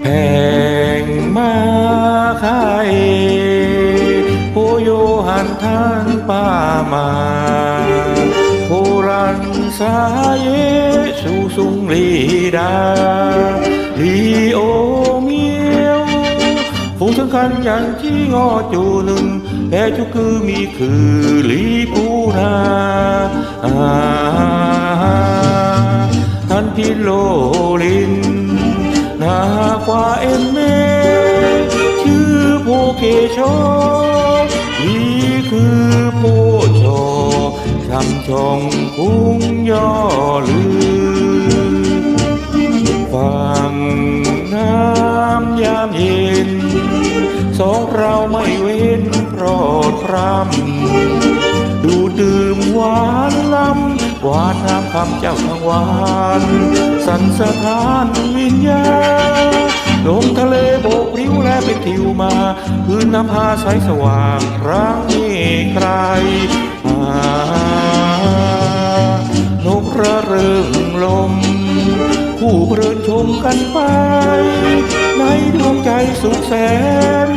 แพงมาขายโอโยหันทานป้ามาโบรันสาเยสุสุงลีดาลีโอเมียวฝูงสำคัญอย่างที่งอจูหนึ่งแต่จุคือมีคือลีปูนาำชองคุ้งย่อลือฟังน้ำยามเย็นสองเราไม่เว้นโปรดพรำดูดื่มหวานล้ำ หวานน้ำคำเจ้าทางวานสันสถานวิญญาลมทะเลโบกริ้วและเป็นทิวมาพื้นน้ำพาใสสว่างรังนี้ใครอ่านกระเริงลม ผู้เพลินชมกันไป ในดวงใจสุขแสน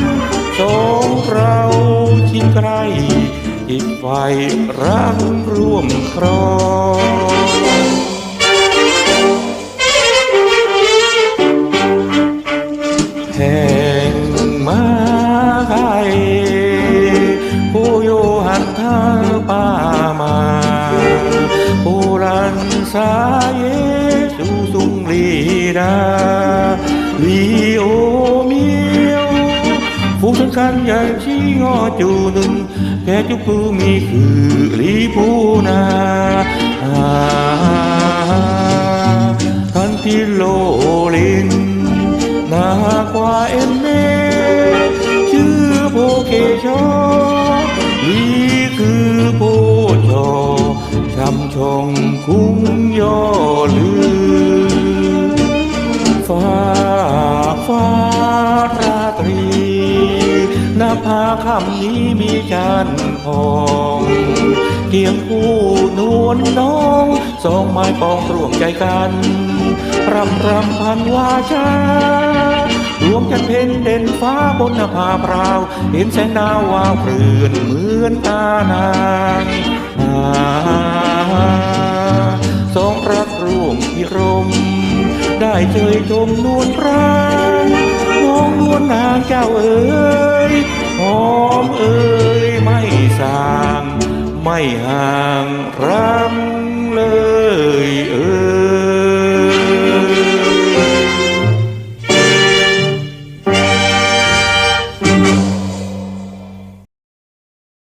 สองเราชิดใกล้จิตไฟรักร่วมครอง ผู้โยหันท่าป่ามาผู้รันสาเยสุสุงลีดาลีโอเมียวผู้สำคัญใหญ่ชี้งอจูหนึ่ง ชำชองคุ้งย่อลือฟ้าฟ้าราตรีหน้าผาคำนี้มีจันทร์ทองเกียงคู่นวลน้องสองไม้ปองร่วมใจกันรำรำพันวาชารวมกันเพ็ญเด่นฟ้าบนนภาพราว เห็นแสงดาววาวเปลื่อนเหมือนตานาง ม ได้เคยชมนวลพรางมองนวลนางเจ้าเอ๋ยหอมเอ๋ยไม่สาง ไม่ห่างรำเลย